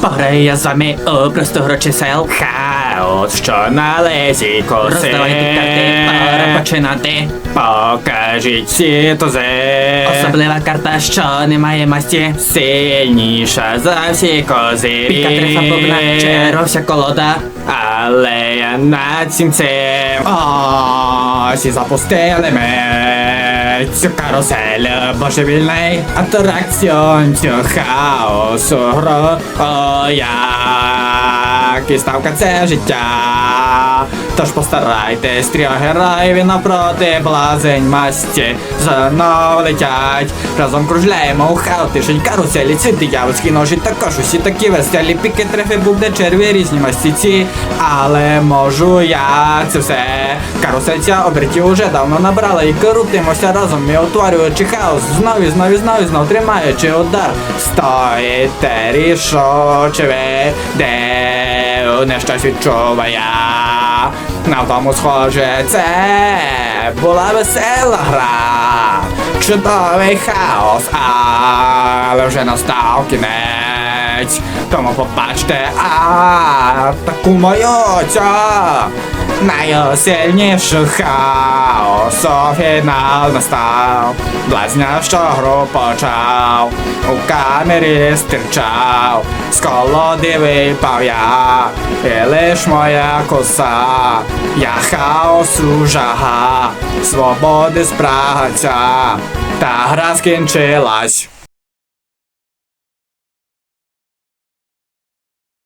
Пограю я з вами у просту гру чисел. Хаос, що на лезі коси. Роздавайте карти, пора починати. Покажіть всі тузи. Особлива карта, що не має масті. Сильніша за всі кози. Піка трифа бубна, черовся колода. Але я над цим цим. Ось і запустили ми цю карусель божевільний атракціон цю хаосу гру. О, як відставка це життя. Тож постарайтесь, трьох героїв напроти блазень масті знов летять. Разом кружляємо у хаотичній каруселі. Ці диявольські ножі також усі такі веселі. Піки трефи буде черві різні мастіці. Але можу я це все. Карусельця обертів уже давно набрала і крутимося разом і утворюючи хаос. Знов і знов і знов і тримаючи удар. Стоїте рішуче ви, де не щось відчуває. На тому схоже, це була весела гра. Чудовий хаос, але вже настав кінець. Тому побачте, а таку мою цю найсильнішу хаосу фінал настав. Блазня, що гру почав, у камері стирчав, з колоди випав я, і лиш моя коса, я хаосу жага, свободи спрагаця, та гра скінчилась.